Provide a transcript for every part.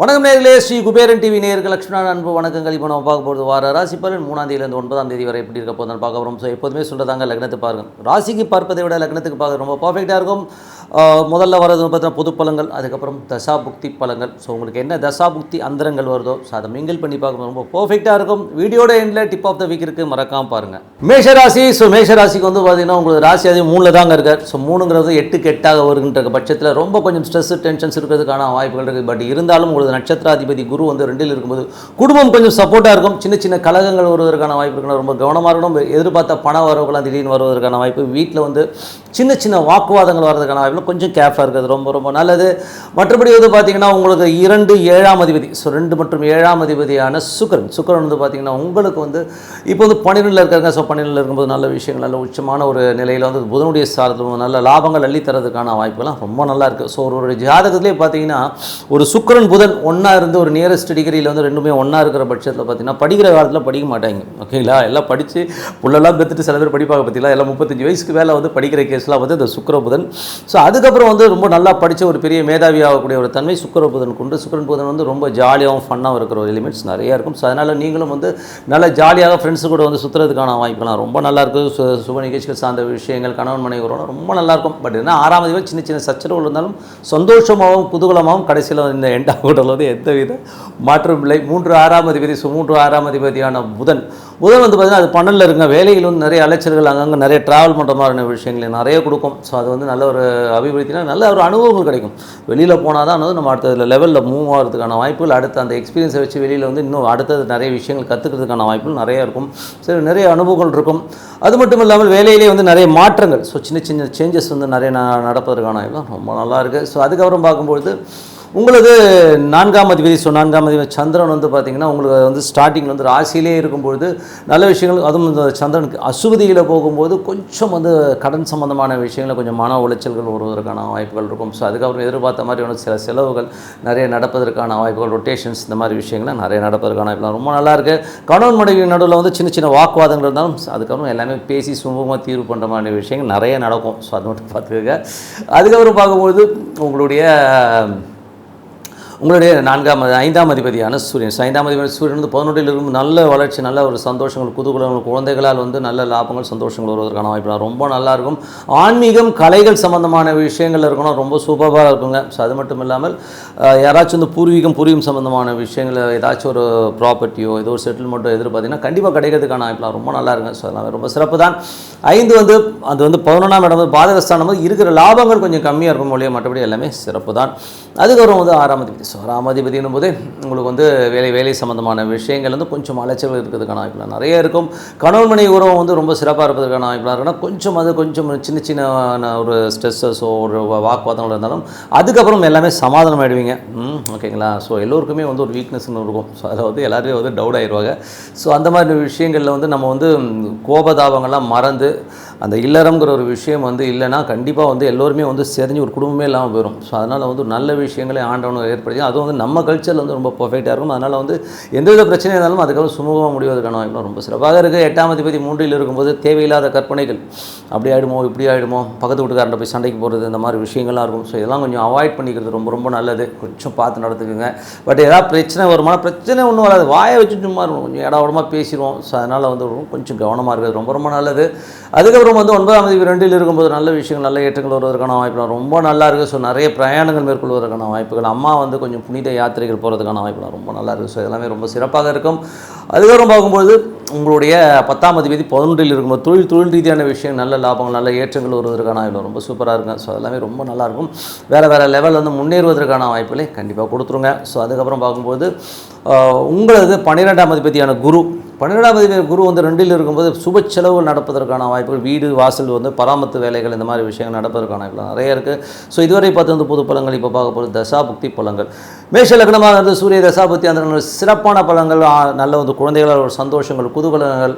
வணக்கம் நேர்களே ஸ்ரீ குபேரன் டிவி நேருக்கு லட்சுமணன் அன்பு வணக்கங்கள். இப்போ நம்ம பார்க்க போகிறது வார ராசி பலன். மூணாம் தேதியிலேருந்து ஒன்பதாம் தேதி வரை எப்படி இருக்க போதும் பார்க்க போகிறோம் ஸோ எப்போதுமே சொல்கிறதாங்க லக்னத்தை பாருங்கள் ராசிக்கு பார்ப்பதை விட லக்னத்துக்கு பார்க்க ரொம்ப பர்ஃபெக்டாக இருக்கும். முதல்ல வரது பார்த்தீங்கன்னா பொதுப்பழங்கள் அதுக்கப்புறம் தசா புக்தி ஸோ உங்களுக்கு என்ன தசா புக்தி அந்தரங்கள் வருதோ ஸோ அதை மிங்கிள் பண்ணி பார்க்கணும். ரொம்ப பர்ஃபெக்டாக இருக்கும். வீடியோட எண்டில் டிப் ஆஃப் த வீக் இருக்குது மறக்காம பாருங்கள் மேஷராசி ஸோ மேஷராசிக்கு வந்து பார்த்தீங்கன்னா உங்களுக்கு ராசி அதே மூணில் தாங்க இருக்கார். ஸோ மூணுங்கிறது எட்டுக்கு எட்டாக வருகின்ற பட்சத்தில் ரொம்ப கொஞ்சம் ஸ்ட்ரெஸ் டென்ஷன்ஸ் இருக்கிறதுக்கான வாய்ப்புகள் இருக்குது பட் இருந்தாலும் உங்களுக்கு நட்சத்திராதிபதி குரு வந்து ரெண்டில் இருக்கும்போது குடும்பம் கொஞ்சம் சப்போர்ட்டாக இருக்கும். சின்ன சின்ன கலகங்கள் வருவதற்கான வாய்ப்பு இருக்கணும் ரொம்ப கவனமாக இருக்கணும். எதிர்பார்த்த பண வரவுகள்லாம் திடீர்னு வருவதற்கான வாய்ப்பு. வீட்டில் வந்து சின்ன சின்ன வாக்குவாதங்கள் வர்றதுக்கான வாய்ப்பு கொஞ்சம் கேஃபாக இருக்கிறது ரொம்ப ரொம்ப நல்லது. மற்றபடி வந்து பார்த்தீங்கன்னா உங்களுக்கு இரண்டு ஏழாம் அதிபதி. ஸோ ரெண்டு மற்றும் ஏழாம் அதிபதியான சுக்கரன். சுக்கரன் வந்து பார்த்தீங்கன்னா உங்களுக்கு வந்து இப்போ வந்து பன்னிரெண்டில் இருக்காங்க ஸோ பன்னிரெண்டில் இருக்கும்போது நல்ல விஷயங்கள் நல்ல உச்சமான ஒரு நிலையில் வந்து புதனுடைய சாரத்தில் நல்ல லாபங்கள் அள்ளித்தரதுக்கான வாய்ப்புலாம் ரொம்ப நல்லா இருக்குது ஸோ ஒரு ஜாதகத்திலே பார்த்தீங்கன்னா ஒரு சுக்கரன் புதன் ஒன்றா இருந்து ஒரு நியரஸ்ட் டிகிரியில் வந்து ரெண்டுமே ஒன்றா இருக்கிற பட்சத்தில் பார்த்தீங்கன்னா படிக்கிற காலத்தில் படிக்க மாட்டாங்க. ஓகேங்களா எல்லாம் படித்து புள்ளெல்லாம் பெற்றுட்டு சில பேர் படிப்பாங்க பார்த்தீங்களா எல்லாம் முப்பத்தஞ்சு வயசுக்கு மேலே வந்து படிக்கிற கேஸ்லாம் வந்து இந்த சுக்கர புதன். ஸோ அதுக்கப்புறம் வந்து ரொம்ப நல்லா படித்த ஒரு பெரிய மேதாவி ஆகக்கூடிய ஒரு தன்மை சுக்கிர புதன் கொண்டு சுக்கரன் புதன் வந்து ரொம்ப ஜாலியாகவும் ஃபன்னாகவும் இருக்கிற ஒரு எலிமெண்ட்ஸ் நிறையா இருக்கும். ஸோ அதனால் நீங்களும் வந்து நல்லா ஜாலியாக ஃப்ரெண்ட்ஸு கூட வந்து சுற்றுறதுக்கான வாய்ப்புலாம் ரொம்ப நல்லாயிருக்கும் சு சுப நிகழ்ச்சிகள் சார்ந்த விஷயங்கள் கணவன் மனைவி உறவு ரொம்ப நல்லாயிருக்கும் பட் என்ன ஆறாம் தேதி சின்ன சின்ன சச்சரவுகள் இருந்தாலும் சந்தோஷமாகவும் குதூகலமாகவும் கடைசியில் இந்த எண்டாம் கூட்டத்தில் வந்து எந்த வித மாற்றம் இல்லை. மூன்று ஆறாம் அதிபதி சு மூன்று ஆறாம் அதிபதியான புதன் புதன் வந்து பார்த்திங்கன்னா அது பன்னெண்டில் இருங்க. வேலையில் வந்து நிறைய அலைச்சல்கள் அங்கங்கே நிறைய ட்ராவல் பண்ணுற மாதிரியான விஷயங்களை நிறைய கொடுக்கும். ஸோ அது வந்து நல்ல ஒரு அபிவிருத்தினா நல்ல ஒரு அனுபவங்கள் கிடைக்கும். வெளியில் போனால் தான் வந்து நம்ம அடுத்த லெவலில் மூவ் ஆகிறதுக்கான வாய்ப்புகள் அடுத்த அந்த எக்ஸ்பீரியன்ஸை வச்சு வெளியில் வந்து இன்னும் அடுத்தது நிறைய விஷயங்கள் கற்றுக்கிறதுக்கான வாய்ப்புகள் நிறைய இருக்கும். சரி நிறைய அனுபவங்கள் இருக்கும். அது மட்டும் இல்லாமல் வேலையிலே வந்து நிறைய மாற்றங்கள். ஸோ சின்ன சின்ன சேஞ்சஸ் வந்து நிறைய நடப்பதற்கான வாய்ப்பு ரொம்ப நல்லா இருக்குது ஸோ அதுக்கப்புறம் பார்க்கும்பொழுது உங்களுக்கு நான்காம் அதிபதி ஸோ நான்காம் அதிபதி சந்திரன் வந்து பார்த்தீங்கன்னா உங்களுக்கு வந்து ஸ்டார்டிங்கில் வந்து ராசியிலே இருக்கும்பொழுது நல்ல விஷயங்கள் அதுவும் இந்த சந்திரனுக்கு அசுவதியில் போகும்போது கொஞ்சம் வந்து கடன் சம்மந்தமான விஷயங்களில் கொஞ்சம் மன உளைச்சல்கள் வருவதற்கான வாய்ப்புகள் இருக்கும். ஸோ அதுக்கப்புறம் எதிர்பார்த்த மாதிரி வந்து சில செலவுகள் நிறைய நடப்பதற்கான வாய்ப்புகள் ரொட்டேஷன்ஸ் இந்த மாதிரி விஷயங்கள்லாம் நிறைய நடப்பதற்கான வாய்ப்புலாம் ரொம்ப நல்லாயிருக்கு கணவன் மனைவி நடுவில் வந்து சின்ன சின்ன வாக்குவாதங்கள் இருந்தாலும் அதுக்கப்புறம் எல்லாமே பேசி சுமூகமாக தீர்வு பண்ணுற மாதிரி விஷயங்கள் நிறைய நடக்கும். ஸோ அது மட்டும் பார்த்துக்கோங்க. அதுக்கப்புறம் பார்க்கும்போது உங்களுடைய உங்களுடைய நான்காம் ஐந்தாம் அதிபதியான சூரியன். ஐந்தாம் அதிபதி சூரியன் வந்து பதினொன்றில் இருக்கும் நல்ல வளர்ச்சி நல்ல ஒரு சந்தோஷங்கள் குதூகலங்கள் குழந்தைகளால் வந்து நல்ல லாபங்கள் சந்தோஷங்கள் வருவதற்கான வாய்ப்பு ரொம்ப நல்லா இருக்கும். ஆன்மீகம் கலைகள் சம்பந்தமான விஷயங்கள் இருக்கணும் ரொம்ப சூப்பராக இருக்குங்க. ஸோ அது மட்டும் இல்லாமல் யாராச்சும் வந்து பூர்வீகம் பூர்வீகம் சம்பந்தமான விஷயங்கள் ஏதாச்சும் ஒரு ப்ராப்பர்ட்டியோ ஏதோ ஒரு செட்டில்மெண்ட்டோ எதிர்பார்த்தீங்கன்னா கண்டிப்பாக கிடைக்கிறதுக்கான வாய்ப்புலாம் ரொம்ப நல்லா இருக்குங்க. ஸோ அதெல்லாம் ரொம்ப சிறப்பு தான். ஐந்து வந்து அது வந்து பதினொன்றாம் இடம் வந்து பாதகஸ்தானம். வந்து இருக்கிற லாபங்கள் கொஞ்சம் கம்மியாக இருக்கும் மொழியே மற்றபடி எல்லாமே சிறப்பு தான். அதுக்கப்புறம் வந்து ஆறாம் தேதி ஸோ ஆறாம் போது உங்களுக்கு வந்து வேலை வேலை சம்மந்தமான விஷயங்கள் வந்து கொஞ்சம் அலைச்சல் இருக்கிறதுக்கான வாய்ப்புலாம் நிறைய இருக்கும். கணவன் மனை உறவு வந்து ரொம்ப சிறப்பாக இருப்பதற்கான வாய்ப்புலாம் இருக்குன்னா கொஞ்சம் அது கொஞ்சம் சின்ன சின்ன ஒரு ஸ்ட்ரெஸ்ஸஸோ ஒரு வாக்குவாதங்கள் இருந்தாலும் அதுக்கப்புறம் எல்லாமே சமாதானம் ஆயிடுவீங்க. ம், ஓகேங்களா ஸோ எல்லோருக்குமே வந்து ஒரு வீக்னஸ்னு இருக்கும். ஸோ அதில் வந்து எல்லாருமே வந்து டவுட் ஆயிடுவாங்க ஸோ அந்த மாதிரி விஷயங்களில் வந்து நம்ம வந்து கோபதாபங்கள்லாம் மறந்து அந்த இல்லறம்ங்கிற ஒரு விஷயம் வந்து இல்லைன்னா கண்டிப்பாக வந்து எல்லோருமே வந்து செறிஞ்சு ஒரு குடும்பமே இல்லாமல் போயிடும் ஸோ அதனால் வந்து நல்ல விஷயங்களை ஆண்டவனை ஏற்படுத்தி அதுவும் வந்து நம்ம கல்ச்சரில் வந்து ரொம்ப பர்ஃபெக்டாக இருக்கும். அதனால் வந்து எந்தவித பிரச்சனை இருந்தாலும் அதுக்கப்புறம் சுமூகமாக முடிவதற்கான வாய்ப்புலாம் ரொம்ப சிறப்பாக இருக்குது எட்டாம் அதிபதி மூன்றில் இருக்கும்போது தேவையில்லாத கற்பனைகள். அப்படி ஆகிடுமோ இப்படி ஆகிடுமோ பக்கத்து வீட்டுக்காரண்ட போய் சண்டைக்கு போகிறது இந்த மாதிரி விஷயங்கள்லாம் இருக்கும். ஸோ இதெல்லாம் கொஞ்சம் அவாய்ட் பண்ணிக்கிறது ரொம்ப ரொம்ப நல்லது. கொஞ்சம் பார்த்து நடத்துக்குங்க பட் ஏதாவது பிரச்சனை வருமான பிரச்சனை ஒன்றும் வராது. வாயை வச்சு சும்மா இருக்கும் கொஞ்சம் இடவிடமாக பேசிடுவோம். ஸோ அதனால் வந்து கொஞ்சம் கவனமாக இருக்கிறது ரொம்ப ரொம்ப நல்லது. அதுக்கப்புறம் வந்து ஒன்பதாம் தேதி ரெண்டில் இருக்கும்போது நல்ல விஷயங்கள் நல்ல ஏற்றங்கள் வருவதற்கான வாய்ப்புலாம் ரொம்ப நல்லா இருக்குது. ஸோ நிறைய பிரயாணங்கள் மேற்கொள்வதற்கான வாய்ப்புகள் அம்மா வந்து கொஞ்சம் புனித யாத்திரைகள் போகிறதுக்கான வாய்ப்புலாம் ரொம்ப நல்லா இருக்குது. ஸோ எல்லாமே ரொம்ப சிறப்பாக இருக்கும். அதுக்கப்புறம் பார்க்கும்போது உங்களுடைய பத்தாம் அதிபதி பதினொன்றில் இருக்கும்போது தொழில் தொழில் ரீதியான விஷயம் நல்ல லாபங்கள் நல்ல ஏற்றங்கள் வருவதற்கான வாய்ப்பு ரொம்ப சூப்பராக இருக்கும். ஸோ எல்லாமே ரொம்ப நல்லாயிருக்கும் வேறு வேறு லெவலில் வந்து முன்னேறுவதற்கான வாய்ப்புகளை கண்டிப்பாக கொடுத்துருங்க. ஸோ அதுக்கப்புறம் பார்க்கும்போது உங்களது பன்னிரெண்டாம் அதிபதியான குரு. பன்னிரெண்டாம் அதிபதி குரு வந்து ரெண்டில் இருக்கும்போது சுப செலவுகள் நடப்பதற்கான வாய்ப்புகள் வீடு வாசல் வந்து பராமத்து வேலைகள் இந்த மாதிரி விஷயங்கள் நடப்பதற்கான வாய்ப்புகள் நிறைய இருக்குது ஸோ இதுவரை பார்த்து வந்து புது பழங்கள் இப்போ பார்க்க போகிறது தசாபுக்தி பழங்கள். மேஷ லக்னமாக இருந்து சூரிய தசாபுக்தி அந்த சிறப்பான பழங்கள் நல்ல வந்து குழந்தைகளால் ஒரு சந்தோஷங்கள் குதூகலங்கள்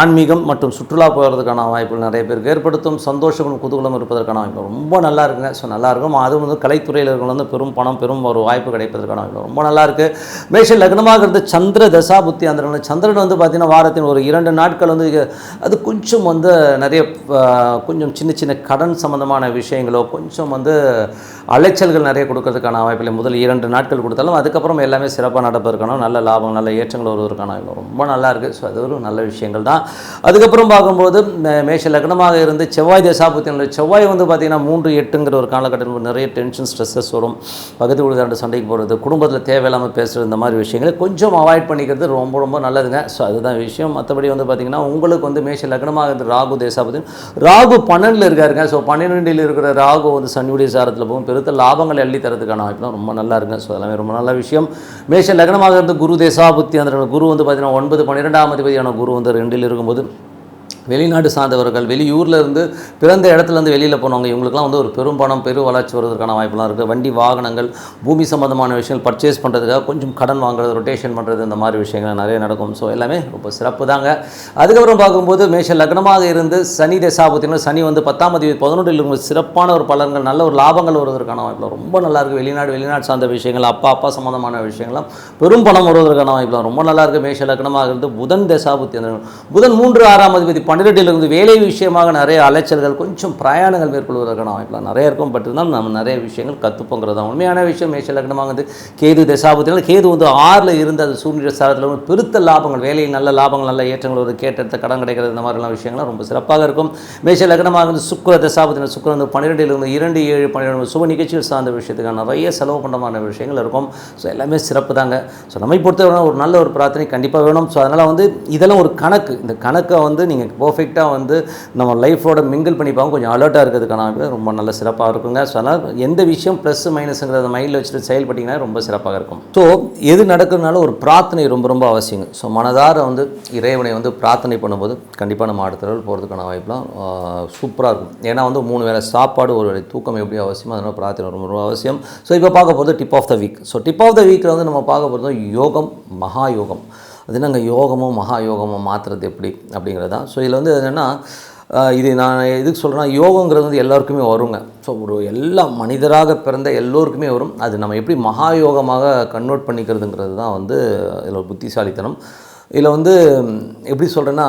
ஆன்மீகம் மற்றும் சுற்றுலா போகிறதுக்கான வாய்ப்புகள் நிறைய பேருக்கு ஏற்படுத்தும். சந்தோஷங்களும் குதூகலம் இருப்பதற்கான வாய்ப்பு ரொம்ப நல்லா இருக்குங்க. ஸோ நல்லா இருக்கும். அதுவும் வந்து கலைத்துறையில் இருக்கிறவங்க வந்து பெரும் பணம் பெரும் ஒரு வாய்ப்பு கிடைப்பதற்கான வாய்ப்பு ரொம்ப நல்லா இருக்கு. மேஷ லக்னமாக இருந்து சந்திர தசாபுத்தி அந்த சந்திரன் வந்து பார்த்தீங்கன்னா வாரத்தின் ஒரு இரண்டு நாட்கள் வந்து அது கொஞ்சம் வந்து நிறைய கொஞ்சம் சின்ன சின்ன கடன் சம்மந்தமான விஷயங்களோ கொஞ்சம் வந்து அலைச்சல்கள் நிறைய கொடுக்கறதுக்கான வாய்ப்பில்லை. முதல் இரண்டு நாட்கள் கொடுத்தாலும் அதுக்கப்புறம் எல்லாமே சிறப்பாக நடப்பதற்கான நல்ல லாபம் நல்ல ஏற்றங்கள் வருவதற்கான ரொம்ப நல்லா இருக்குது ஸோ அது ஒரு நல்ல விஷயங்கள் தான். அதுக்கப்புறம் பார்க்கும்போது மே- மேஷ லக்னமாக இருந்து செவ்வாய் தசாபுத்தினுடைய செவ்வாய் வந்து பார்த்திங்கன்னா மூன்று எட்டுங்கிற ஒரு காலகட்டத்தில் நிறைய டென்ஷன் ஸ்ட்ரெஸ்ஸஸ் வரும். பக்கத்து வீடு சண்டைக்கு போகிறது குடும்பத்தில் தேவையில்லாமல் பேசுகிறது இந்த மாதிரி விஷயங்களை கொஞ்சம் அவாய்ட் பண்ணிக்கிறது ரொம்ப ரொம்ப நல்லதுங்க. ஸோ அதுதான் விஷயம். மற்றபடி வந்து பார்த்திங்கன்னா உங்களுக்கு வந்து மேஷ லக்னமாக இருந்த ராகு தேசாபதி ராகு பன்னெண்டில் இருக்காருங்க. ஸோ பன்னிரெண்டில் இருக்கிற ராகு வந்து சனியுடைய சாரத்தில் போகும். பெருத்த லாபங்கள் அள்ளி தரதுக்கான வாய்ப்புலாம் ரொம்ப நல்லா இருக்குங்க. ஸோ எல்லாமே ரொம்ப நல்ல விஷயம். மேஷ லக்னமாக இருந்த குரு தேசாபுத்தி அந்த குரு வந்து பார்த்தீங்கன்னா ஒன்பது பன்னிரெண்டாம் அதிபதியான குரு வந்து ரெண்டில் இருக்கும்போது வெளிநாடு சார்ந்தவர்கள் வெளியூரில் இருந்து பிறந்த இடத்துலேருந்து வெளியில் போனவங்க இவங்களுக்குலாம் வந்து ஒரு பெரும் பணம் பெரு வளர்ச்சி வருவதற்கான வாய்ப்புலாம் இருக்குது வண்டி வாகனங்கள் பூமி சம்மந்தமான விஷயங்கள் பர்ச்சேஸ் பண்ணுறதுக்காக கொஞ்சம் கடன் வாங்குறது ரொட்டேஷன் பண்ணுறது இந்த மாதிரி விஷயங்கள் நிறைய நடக்கும். ஸோ எல்லாமே ரொம்ப சிறப்பு தாங்க. அதுக்கப்புறம் பார்க்கும்போது மேஷ லக்னமாக இருந்து சனி தசாபத்தினா சனி வந்து பத்தாம் தேதி பதினொன்றில் இருக்கும் சிறப்பான ஒரு பலன்கள் நல்ல ஒரு லாபங்கள் வருவதற்கான வாய்ப்பில் ரொம்ப நல்லா இருக்குது வெளிநாடு வெளிநாடு சார்ந்த விஷயங்கள் அப்பா அப்பா சம்மந்தமான விஷயங்கள்லாம் பெரும் பணம் வருவதற்கான வாய்ப்புலாம் ரொம்ப நல்லா இருக்குது மேஷ லக்னமாக இருந்து புதன் தசாபுத்தி புதன் மூன்று ஆறாம் அதிபதி பன்னிரெண்டிலிருந்து வேலை விஷயமாக நிறைய அலைச்சல்கள் கொஞ்சம் பிரயாணங்கள் மேற்கொள்வதற்கான வாய்ப்புலாம் நிறைய இருக்கும். பட் இருந்தாலும் நம்ம நிறைய விஷயங்கள் கற்றுப்போங்கிறது தான் உண்மையான விஷயம். மேஷ லக்னமாக வந்து கேது தசாபத்தினால் கேது வந்து ஆறில் இருந்து அது சூரிய சாரத்தில் வந்து பெருத்த லாபங்கள் வேலையில் நல்ல லாபங்கள் நல்ல ஏற்றங்கள் ஒரு கேட்டெடுத்த கடன் கிடைக்கிறது இந்த மாதிரிலாம் விஷயங்கள்லாம் ரொம்ப சிறப்பாக இருக்கும். மேஷ லக்னமாக வந்து சுக்கர தசாபத்தினால் சுக்கரன் வந்து பன்னிரெண்டிலிருந்து இரண்டு ஏழு பன்னிரெண்டு சுப நிகழ்ச்சிகள் சார்ந்த விஷயத்துக்கான நிறைய செலவு பண்ணுறமான விஷயங்கள் இருக்கும். ஸோ எல்லாமே சிறப்பு தாங்க. ஸோ நம்மை பொறுத்தவரை ஒரு நல்ல ஒரு பிரார்த்தனை கண்டிப்பாக வேணும். ஸோ அதனால் வந்து இதெல்லாம் ஒரு கணக்கு. இந்த கணக்கை வந்து நீங்கள் பர்ஃபெக்டாக வந்து நம்ம லைஃபோட மிங்கிள் பண்ணிப்பாங்க கொஞ்சம் அலர்ட்டாக இருக்கிறதுக்கான ரொம்ப நல்ல சிறப்பாக இருக்குங்க. ஸோ அதனால் எந்த விஷயம் ப்ளஸ் மைனஸுங்கிறத மைண்டில் வச்சுட்டு செயல்பட்டிங்கன்னா ரொம்ப சிறப்பாக இருக்கும். ஸோ எது நடக்கிறதுனால ஒரு பிரார்த்தனை ரொம்ப ரொம்ப அவசியங்க. ஸோ மனதார வந்து இறைவனை வந்து பிரார்த்தனை பண்ணும்போது கண்டிப்பாக நம்ம அடுத்தவர்கள் போகிறதுக்கான வாய்ப்புலாம் சூப்பராக இருக்கும். ஏன்னா வந்து மூணு வேளை சாப்பாடு ஒரு வேலை தூக்கம் எப்படி அவசியமோ அதனால் பிரார்த்தனை ரொம்ப ரொம்ப அவசியம். ஸோ இப்போ பார்க்க போகிறது tip of the week so tip of the வீக்கில் வந்து நம்ம பார்க்க போகிறது யோகம் மகா யோகம் அது நாங்கள் யோகமும் மகா யோகமோ மாற்றுறது எப்படி அப்படிங்கிறது? தான் ஸோ இதில் வந்து என்னென்னா இது நான் எதுக்கு சொல்கிறேன்னா யோகங்கிறது வந்து எல்லாருக்குமே வருங்க. ஸோ ஒரு எல்லா மனிதராக பிறந்த எல்லோருக்குமே வரும். அது நம்ம எப்படி மகா யோகமாக கன்வெர்ட் பண்ணிக்கிறதுங்கிறது தான் வந்து இதில் ஒரு புத்திசாலித்தனம். இதில் வந்து எப்படி சொல்கிறேன்னா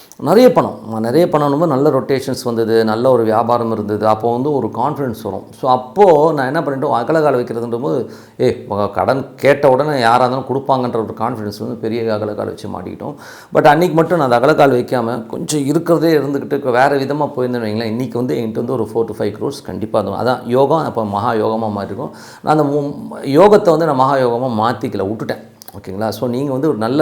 நிறைய பணம். நிறைய பணம் நல்ல ரொட்டேஷன்ஸ் வந்தது நல்ல ஒரு வியாபாரம் இருந்தது. அப்போது வந்து ஒரு கான்ஃபிடன்ஸ் வரும். ஸோ அப்போது நான் என்ன பண்ணிட்டோம் அகலகால் வைக்கிறதுன்ற போது ஏ கடன் கேட்ட உடனே யாராக இருந்தாலும் கொடுப்பாங்கன்ற ஒரு கான்ஃபிடன்ஸ் வந்து பெரிய அகலக்கால் வச்சு மாட்டிக்கிட்டோம். பட் அன்றைக்கி மட்டும் நான் அந்த அகலக்கால் வைக்காமல் கொஞ்சம் இருக்கிறதே இருந்துக்கிட்டு வேறு விதமாக போயிருந்தேன்னு வைங்களேன். இன்றைக்கி வந்து என்கிட்ட வந்து ஒரு ஃபோர் டு ஃபைவ் க்ரோர்ஸ் கண்டிப்பாக இருக்கும் அதான் யோகம் அப்போ மகா யோகமாக மாறிருக்கும் நான் அந்த யோகத்தை வந்து நான் மகா யோகமாக மாற்றிக்கல விட்டுட்டேன். ஓகேங்களா? ஸோ நீங்கள் வந்து ஒரு நல்ல